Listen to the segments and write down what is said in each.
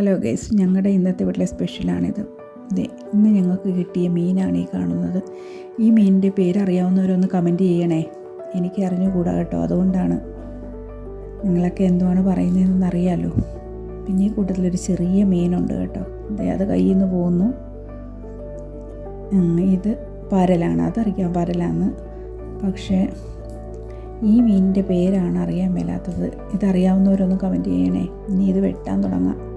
Hello guys ഞങ്ങളുടെ ഇന്നത്തെ വീട്ടിലെ സ്പെഷ്യലാണിത്. ദേ ഇന്ന് ഞങ്ങൾക്ക് കിട്ടിയ മീനാണ് ഈ കാണുന്നത്. ഈ മീനിന്റെ പേര് അറിയാവുന്നവരൊന്ന് കമന്റ് ചെയ്യണേ. എനിക്ക് അറിഞ്ഞുകൂടാ കേട്ടോ അതുകൊണ്ടാണ്. നിങ്ങളൊക്കെ എന്തുവാണ് പറയുന്നതെന്ന് അറിയാമല്ലോ പിന്നെ ഈ കൂട്ടത്തിലൊരു ചെറിയ മീനുണ്ട് കേട്ടോ. അതെ അത് കയ്യിൽ നിന്ന് പോകുന്നു ഇത് പരലാണ്. അതറിയാം പരലാന്ന്. പക്ഷേ ഈ മീനിന്റെ പേരാണ് അറിയാൻ മേലാത്തത്. ഇതറിയാവുന്നവരൊന്ന് കമന്റ് ചെയ്യണേ. ഇനി ഇത് വെട്ടാൻ തുടങ്ങാം.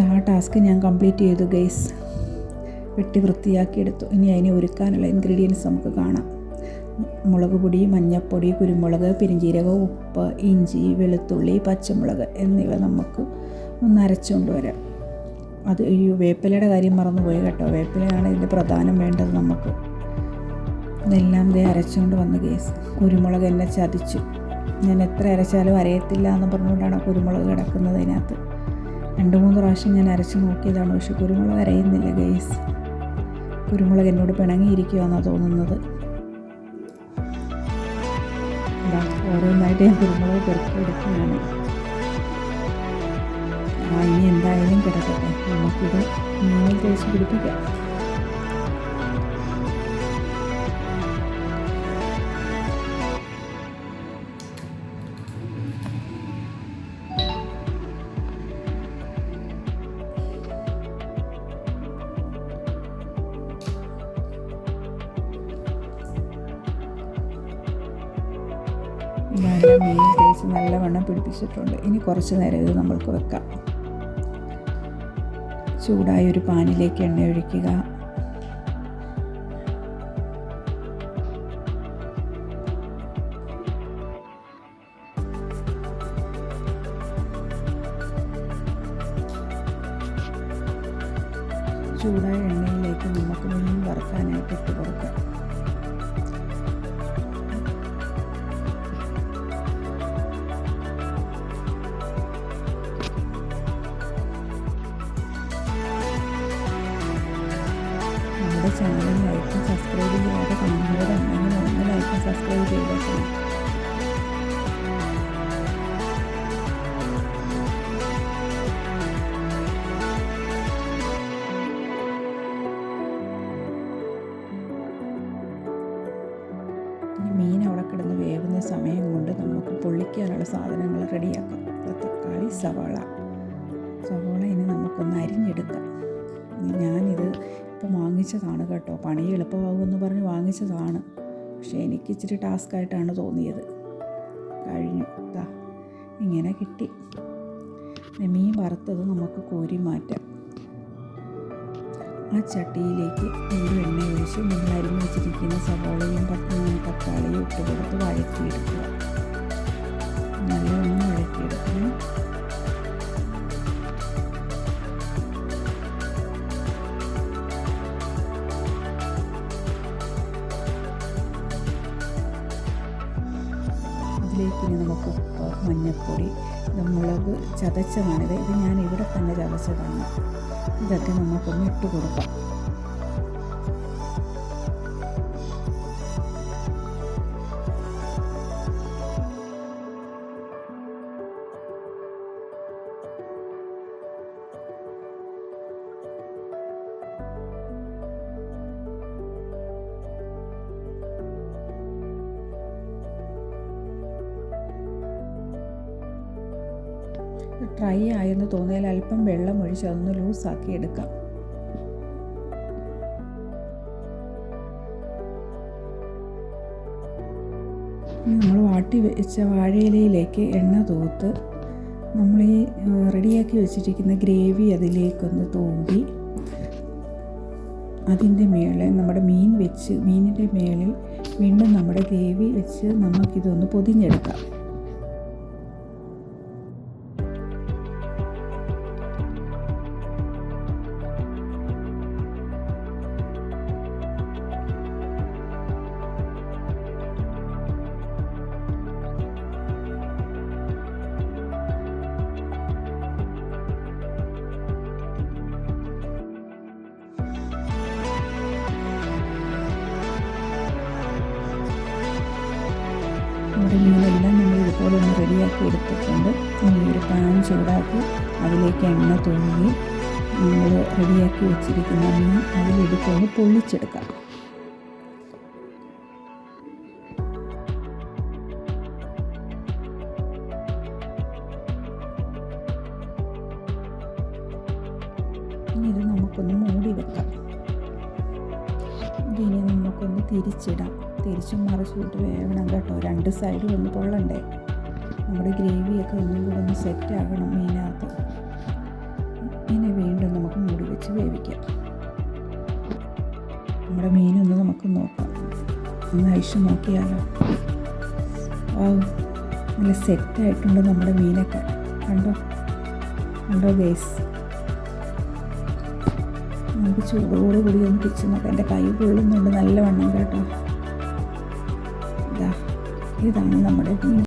ആ ടാസ്ക് ഞാൻ കംപ്ലീറ്റ് ചെയ്തു ഗൈസ് വെട്ടി വൃത്തിയാക്കിയെടുത്തു. ഇനി അതിനെ ഒരുക്കാനുള്ള ഇൻഗ്രീഡിയൻസ് നമുക്ക് കാണാം. മുളക് പൊടി മഞ്ഞൾപ്പൊടി കുരുമുളക് പെരിഞ്ജീരകം ഉപ്പ് ഇഞ്ചി വെളുത്തുള്ളി പച്ചമുളക് എന്നിവ നമുക്ക് ഒന്ന് അരച്ചുകൊണ്ട് വരാം. അത് ഈ വേപ്പിലയുടെ കാര്യം മറന്നുപോയി കേട്ടോ. വേപ്പിലയാണ് ഇതിന്റെ പ്രധാനം വേണ്ടത് നമുക്ക്. ഇതെല്ലാം ദേ അരച്ചുകൊണ്ട് വന്ന് കേസ് കുരുമുളക് എന്നെ ചതിച്ചു. ഞാൻ എത്ര അരച്ചാലും അരയത്തില്ല എന്ന് പറഞ്ഞുകൊണ്ടാണ് കുരുമുളക് കിടക്കുന്നത് അതിനകത്ത്. രണ്ട് മൂന്ന് പ്രാവശ്യം ഞാൻ അരച്ച് നോക്കിയതാണ് പക്ഷെ കുരുമുളക് അരയുന്നില്ല ഗൈസ് കുരുമുളക് എന്നോട് പിണങ്ങിയിരിക്കുകയാണെന്നാണ് തോന്നുന്നത്. ഓരോന്നായിട്ട് ഞാൻ കുരുമുളക് പെറുക്കി എടുക്കുകയാണ്. ആ ഇനി എന്തായാലും കിടക്കട്ടെ. നമുക്കിത് മീനിൽ തേച്ച് പിടിപ്പിക്കാം. നല്ല മീൻ തേച്ച് നല്ലവണ്ണം പിടിപ്പിച്ചിട്ടുണ്ട്. ഇനി കുറച്ച് നേരം ഇത് നമ്മൾക്ക് വെക്കാം. ചൂടായ ഒരു പാനിലേക്ക് എണ്ണ ഒഴിക്കുക. ചൂടായ എണ്ണയിലേക്ക് നമുക്ക് മീൻ വറുക്കാനായിട്ട് ഇട്ട് കൊടുക്കാം. നമ്മുടെ ചാനൽ ലൈക്കും സബ്സ്ക്രൈബ് ചെയ്യാതെ കാണുന്നവരുണ്ടെങ്കിൽ ഒന്ന് ലൈക്കും സബ്സ്ക്രൈബ് ചെയ്തേക്കണം മീൻ അവിടെ കിടന്ന് വേവുന്ന സമയം കൊണ്ട് നമുക്ക് പൊള്ളിക്കാനുള്ള സാധനങ്ങൾ റെഡിയാക്കാം. തക്കാളി സവാള. വാങ്ങിച്ചതാണ് കേട്ടോ. പണി എളുപ്പമാകുമെന്ന് പറഞ്ഞ് വാങ്ങിച്ചതാണ്. പക്ഷേ എനിക്ക് ഇച്ചിരി ടാസ്ക് ആയിട്ടാണ് തോന്നിയത്. കഴിഞ്ഞു. ഇതാ ഇങ്ങനെ കിട്ടി. മീൻ വറുത്തത് നമുക്ക് കോരി മാറ്റാം. ആ ചട്ടിയിലേക്ക് ഒരു എണ്ണ ഒഴിച്ച് നമ്മൾ അരിഞ്ഞ് വെച്ചിരിക്കുന്ന സവാളയും തക്കാളിയും ഇട്ട് കൊടുത്ത് വഴറ്റിയെടുക്കുക. നല്ലവണ്ണം അതിലേക്ക് ഇനി നമുക്ക് ഉപ്പ് മഞ്ഞൾപ്പൊടി മുളക് ചതച്ചതാണിത്. ഇത് ഞാൻ ഇവിടെ തന്നെ ചതച്ചതാണ്. ഇതൊക്കെ നമുക്കൊന്ന് ഇട്ട് കൊടുക്കാം. ഡ്രൈ ആയെന്ന് തോന്നിയാൽ അല്പം വെള്ളം ഒഴിച്ച് അതൊന്ന് ലൂസാക്കി എടുക്കാം. നമ്മൾ വാട്ടി വെച്ച വാഴയിലയിലേക്ക് എണ്ണ തൂത്ത് നമ്മൾ ഈ റെഡിയാക്കി വെച്ചിരിക്കുന്ന ഗ്രേവി അതിലേക്കൊന്ന് തൂമ്പി അതിന്റെ മേളിൽ നമ്മുടെ മീൻ വെച്ച് മീനിന്റെ മേളിൽ വീണ്ടും നമ്മുടെ ഗ്രേവി വെച്ച് നമുക്കിതൊന്ന് പൊതിഞ്ഞെടുക്കാം. മീനെല്ലാം നമ്മൾ ഇതുപോലെ ഒന്ന് റെഡിയാക്കി എടുത്തിട്ടുണ്ട്. ഇനി ഒരു പാൻ ചൂടാക്കി അതിലേക്ക് എണ്ണ തൂങ്ങി നമ്മൾ റെഡിയാക്കി വെച്ചിരിക്കുന്ന മീൻ അതിലെടുത്തൊന്ന് പൊള്ളിച്ചെടുക്കാം. ഇനി ഇത് നമുക്കൊന്ന് മൂടി വെക്കാം. ഇതിനെ നമുക്കൊന്ന് തിരിച്ചിടാം. തിരിച്ചും മറിച്ചിട്ട് വേവണം കേട്ടോ. രണ്ട് സൈഡും ഒന്ന് പൊള്ളണ്ടേ. നമ്മുടെ ഗ്രേവിയൊക്കെ ഒന്നും കൂടെ ഒന്ന് സെറ്റ് ആകണം മീനകത്ത് ഇനി വീണ്ടും നമുക്ക് മൂടി വെച്ച് വേവിക്കാം. നമ്മുടെ മീനൊന്ന് നമുക്ക് നോക്കാം. ഒന്ന് ഐഷ നോക്കിയാലോ? ഓ നല്ല സെറ്റായിട്ടുണ്ട് നമ്മുടെ മീനൊക്കെ. കണ്ടോ? കണ്ടോ ഗേസ് നമുക്ക് ചൂടോട് കൂടി ഒന്ന് തിരിച്ച് നോക്കാം. എന്റെ കൈ പൊള്ളുന്നുണ്ട് നല്ലവണ്ണം കേട്ടോ. ഇതാ ഇതാണ് നമ്മുടെ